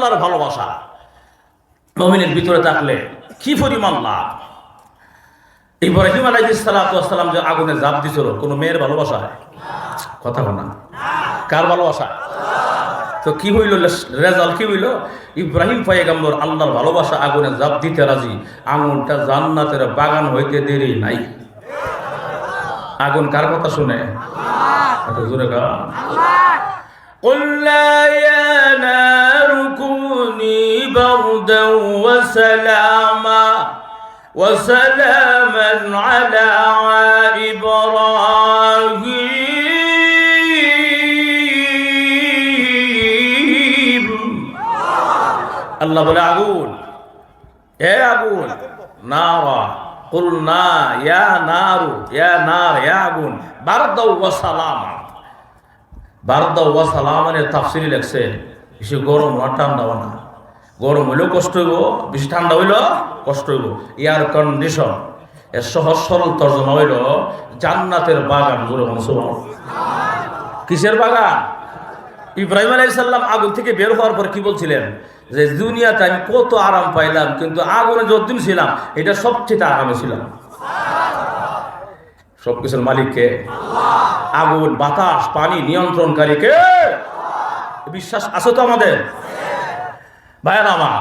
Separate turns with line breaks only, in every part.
আল্লাহর ভালোবাসা। মমিনের ভিতরে থাকলে কি পরিমাণ লাভ? ইব্রাহিম আলাইসালাম যে আগুনে জাপ দিছিল মেয়ের ভালোবাসা? কথা কার ভালোবাসা? তো কি হইল কি হইল? ইব্রাহিম পাইগাম্বর আল্লাহর ভালোবাসা আগুনে জাপ দিতে রাজি। আগুনটা জান্নাতের বাগান হইতে দেরি নাই। আগুন কার কথা শুনে? জোরে গা قل لا يا نار كوني بردا وسلاما وسلاما على إبراهيم আল্লাহ বলে আগুন এ আগুন নারা কুলনা ইয়া নারু ইয়া নার ইয়া আগুন বারদাউ ওয়া বারদাউ ওয়া সালামানের তাফসিরি লেখছে, বেশি গরম না ঠান্ডা না। গরম হইলেও কষ্ট হইব, বেশি ঠান্ডা হইলেও কষ্ট হইব। এয়ার কন্ডিশন এর সহজ সরল তর্জমা হইল জান্নাতের বাগান মানুষ কিসের বাগান? ইব্রাহিম আলাইসাল্লাম আগুন থেকে বের হওয়ার পর কি বলছিলেন? যে দুনিয়াতে আমি কত আরাম পাইলাম, কিন্তু আগুনে যতদিন ছিলাম, এটা সবচেয়ে আরামে ছিলাম। সবকিছুর মালিককে? আগুন, বাতাস, পানি নিয়ন্ত্রণকারী কে বিশ্বাস আছে তো আমাদের? ভাইয়ার আমার,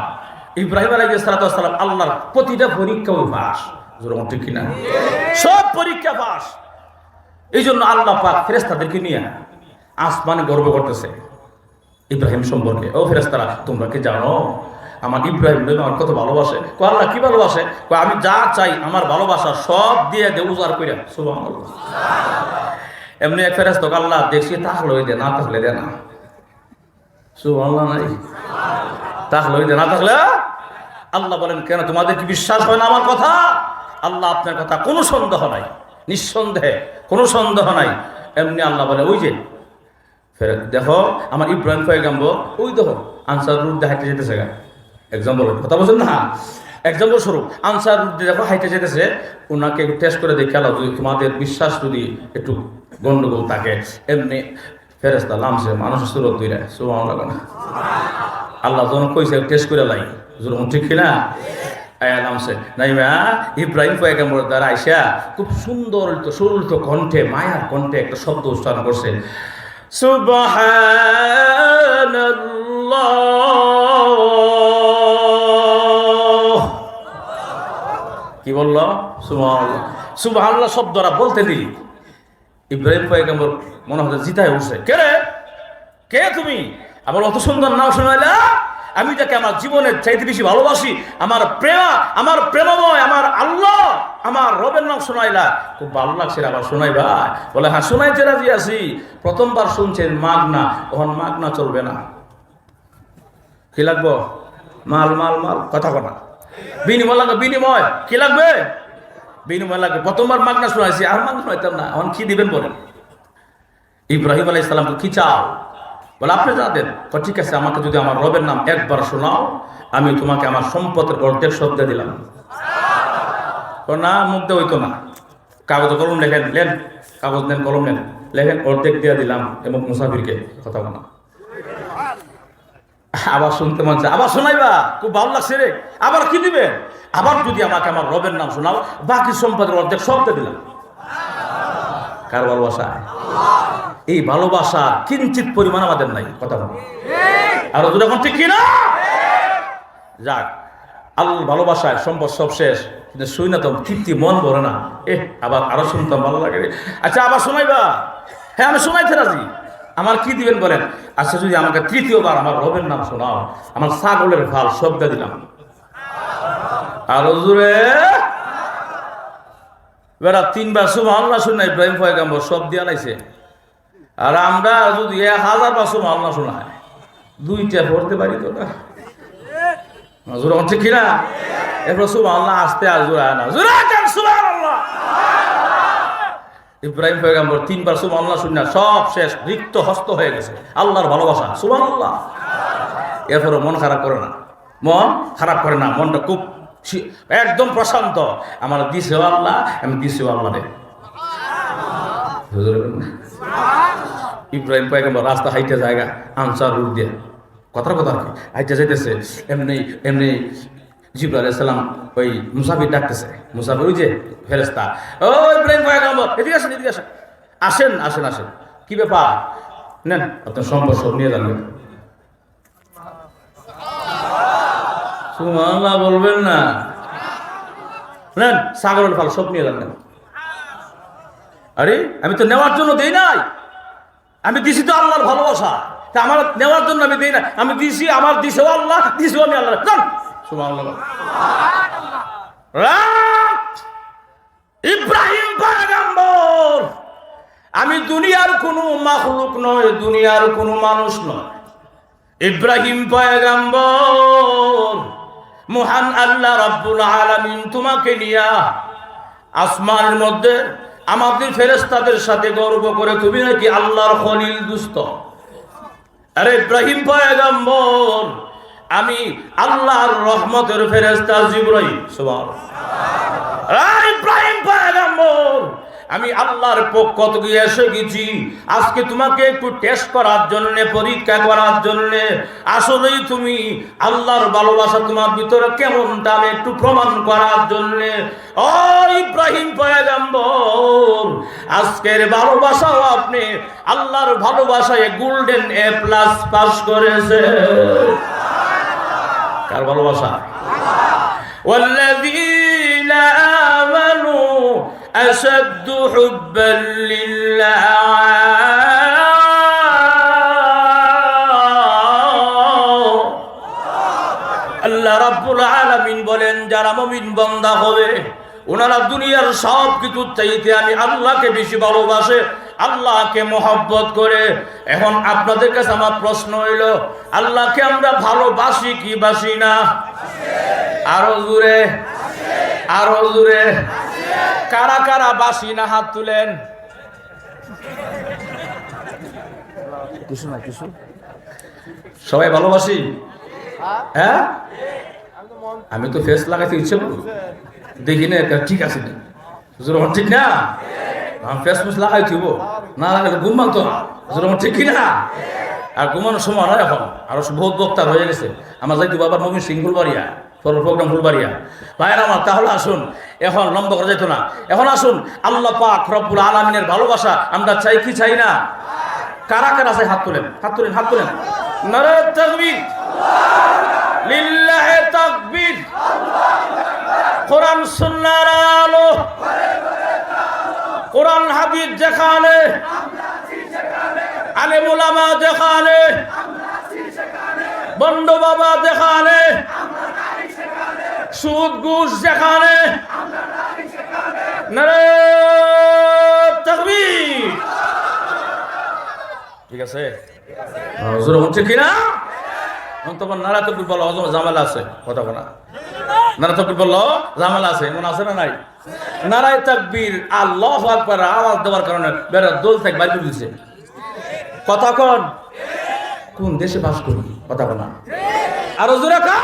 ইব্রাহিম আলাই সালাতাম আল্লাহর প্রতিটা পরীক্ষা পাস ঠিক কিনা? সব পরীক্ষা পাস এই জন্য আল্লাহ পাক ফেরেস্তাদেরকে নিয়ে আসমানে গর্ব করতেছে। ইব্রাহিম সম্পর্কে, ও ফেরেস্তারা তোমরা কি জানো? আমার ইব্রাহিম নবী আমার কত ভালোবাসে। কো আল্লাহ কি ভালোবাসে? আমি যা চাই, আমার ভালোবাসা সব দিয়ে দে উজার করে সুবহানাল্লাহ। এমনি এক ফেরেস্ত আল্লাহ দেখছি তাহলে ওই দে, না তাহলে দে না। সুবহানাল্লাহ নাই তাহলে ওই দে, না থাকলে আল্লাহ বলেন, কেন তোমাদের কি বিশ্বাস হয় না আমার কথা? আল্লাহ আপনার কথা কোনো সন্দেহ নাই, নিঃসন্দেহে কোনো সন্দেহ নাই। এমনি আল্লাহ বলে, ওই যে দেখো, আমার ইব্রাহিম পয়গাম্বর, ওই দেখো আনসার রুট দেখাইতে যেতেছে এক্সাম্পল কথা বলছেন না? এক্সাম্পল স্বরূপ আনসার দেখো হাইতে যেতেছে ওনাকে একটু টেস্ট করে দেখে আলো, যদি তোমাদের বিশ্বাস যদি একটু গন্ডগোল থাকে, এমনি ফেরেস্তা লামছে, মানুষ সুরত দুইরা সুবাহ লাগো না। আল্লাহ যখন কইছে টেস্ট করে লাই যেরকম ঠিক কিনা? নামছে নাইমা, ইব্রাহিম পয়গাম্বর দ্বারা আইসা খুব সুন্দর সুরলিত কণ্ঠে, মায়ার কণ্ঠে একটা শব্দ উচ্চারণ করছে, সুবহানাল্লাহ। বলল, সুবহানাল্লাহ। সুবহানাল্লাহ শব্দরা বলতে দিই। ইব্রাহিম পয়গম্বর মনে হচ্ছে জিতায় উঠছে। কে রে? কে তুমি? আবার অত সুন্দর নাম শোনাইলা? আমি যাকে আমার জীবনের চাইতে বেশি ভালোবাসি, আমার প্রেমা, আমার প্রেমময়, আমার আল্লাহ, আমার রবের নাম শোনাইলা। খুব ভালো লাগছে আবার শোনাই ভাই। বলে হ্যাঁ শোনাইতে রাজি আছি। প্রথমবার শুনছেন মাগনা। তখন মাগনা চলবে না। কি লাগবো? মাল মাল মাল, কথা কথা বিনিময় লাগবে, বিনিময়। কি লাগবে? বিনিময় লাগবে। প্রথমবার মাগনা আর মাগনা না। এখন কি দিবেন বলেন? ইব্রাহিম আলাই ইসলামকে কি চাও? বলে, আপনি ঠিক আছে, আমাকে যদি আমার রবের নাম একবার শোনাও আমি তোমাকে আমার সম্পদের অর্ধেক শ্রদ্ধা দিলাম। না, মুখ দিয়ে হইতো না। কাগজ কলম লেখেন, লেন, কাগজ নেন কলম নেন লেখেন, অর্ধেক দিয়ে দিলাম। এবং মুসাফিরকে কথা বলা আবার শুনতে মন চায়। আবার শোনাইবা? খুব ভালো লাগছে রে। আবার কি দিবে আবার যদি আমাকে আমার রবের নাম শোনাও, বাকি সম্পদের অর্ধেক সবটা দিলাম। কার ভালোবাসা? এই ভালোবাসা কিঞ্চিত পরিমাণ আমাদের নাই, কথা আর ওদের এখন ঠিক কিনা? যাক আল্লাহ ভালোবাসায় সম্পদ সব শেষ, কিন্তু শুই না তো তৃপ্তি মন ভরে না। এ আবার আরও শুনতাম, ভালো লাগে। আচ্ছা আবার শোনাইবা? হ্যাঁ আমি শোনাইতে রাজি। আমার কি দিবেন বলেন? আচ্ছা যদি আমাকে তৃতীয়বার আমার রবের নাম শোনাও, আমার ছাগলের ভালো শব্দ দিলাম। আর জুড়ে বেড়া তিনবার সুমা আল্লাহ শুনে ইব্রাহিম পয়গাম্বর সব দিয়া লাইছে আর আমরা যদি এক হাজার বার সুমা আল্লাহ শোনায় দুইটা পড়তে পারি তো না? জোর ঠিক কিনা এরপর সুমা আল্লাহ আসতে আর জোড়া না। ইব্রাহিম পয়গাম্বর তিনবার সুমা আল্লাহ শুনে সব শেষ, রিক্ত, হস্ত হয়ে গেছে। আল্লাহর ভালোবাসা সুমান আল্লাহ এরপরে মন খারাপ করে না। মন খারাপ করে না, মনটা খুব একদম প্রশান্ত। আমার দিছে আল্লাহ, আমি দিছে আল্লাহ রে। ইব্রাহিম পয়গম্বর রাস্তা হাইটে জায়গা, আনসার রুট দিয়ে। কথার কথা আর যাইতেছে, এমনি এমনি জিবরাল সালাম ওই মুসাফির ডাকতেছে। মুসাফির ওই যে ফেরেস্তা ও ইব্রাহিম পয়গম্বর, এদিকে আসেন এদিকে আসেন। আসেন আসেন আসেন। কি ব্যাপার? নেন, আপনার সম্পদ সব নিয়ে যাবেন সুমাল্লাহ বলবেন না। নেন সাগরের ফাল সব নিয়ে যাবেন আরে, আমি তো নেওয়ার জন্য দেই নাই। আমি দিছি তো আল্লাহর ভালোবাসা। তা আমার নেওয়ার জন্য আমি দেই না আমি দিছি, আমার দিছেও আল্লাহ দিছেও আমি আল্লাহ। ইব্রাহিম আমি দুনিয়ার কোনো মাখলুক নয়, দুনিয়ার কোনো মানুষ নয়। ইব্রাহিম পয়গম্বর! মহান আল্লাহ রাব্বুল আলামিন তোমাকে নিয়া আসমানের মধ্যে আমাদের ফেরেস্তাদের সাথে গর্ব করে, তুমি নাকি আল্লাহর খলিল, দুস্ত? আরে ইব্রাহিম পয়গম্বর! আমি আল্লাহর রহমতের ফেরেস্তা জিব্রাহিম সুবহানাল্লাহ। ইব্রাহিম পয়গম্বর, আমি আল্লাহর পক্ষ থেকে এসে গেছি। আজকে তোমাকে একটু টেস্ট করার জন্য, পরীক্ষা করার জন্য। আসলেই তুমি আল্লাহর ভালোবাসা তোমার ভিতরে কেমনটা আমি একটু প্রমাণ করার জন্য। ও ইব্রাহিম পয়গম্বর, আজকের ভালোবাসাও আপনি আল্লাহর ভালোবাসায় গোল্ডেন এ প্লাস পাস করেছে কার ভালোবাসা والذين آمنوا أشد حبا لله আল্লাহ রাব্বুল আলামিন বলেন যারা মুমিন বান্দা হবে ওনারা দুনিয়ার সব কিছু চাইতে আমি আল্লাহকে বেশি ভালোবাসে আল্লাহকে মহব্বত করে। এখন আপনাদের কাছে আমার প্রশ্ন হইল, আল্লাহকে আমরা ভালোবাসি কি বাসি না? আরও জুড়ে আরও জুড়ে কারা কারা বাসি না হাত তুলেন? কিছু না, কিছু। সবাই ভালোবাসি? হ্যাঁ? আমি তো ফেস লাগাইতে ইচ্ছে দেখি না, ঠিক আছে ঠিক না? আমি ফেস ফুস লাগাই না ঘুম তো হুজুর আমার ঠিক কি না আর ঘুমানোর সময় এখন। আরও বহুত বক্তা হয়ে গেছে। আমার যাইতে বাবার নবীন সিং ফুলবাড়িয়া প্রোগ্রাম ফুলবাড়িয়া। ভাইয়ের আমার, তাহলে আসুন। এখন লম্ব করা যেত না। এখন আসুন। আল্লাহ পাক রব্বুল আলমিনের ভালোবাসা আমরা চাই কি চাই না? কারা কারা চাই হাত তুলেন। হাত তুলেন হাত তুলেন। নারে তাকবীর। লিল্লাহে তাকবীর। কোরআন সুন্নাহর আলো কোরআন হাদিস যেখানে আলেম ওলামা যেখানে বন্ড বাবা যেখানে সুদ ঘুষ যেখানে তাকবীর। ঠিক আছে? হুজুর হচ্ছে কিনা? তোমার নারা তকবির বলো জামেলা আছে কথা বলা। নারা তকবির বলল জামেলা আছে, এমন আছে না নাই? নারায় তাকবীর আল্লাহ আকবার আওয়াজ দেওয়ার কারণে বেড়া দোল থেকে বাইর দিছে। কথা কন। কোন দেশে বাস করি? কথা বলা। আরও জোরে কা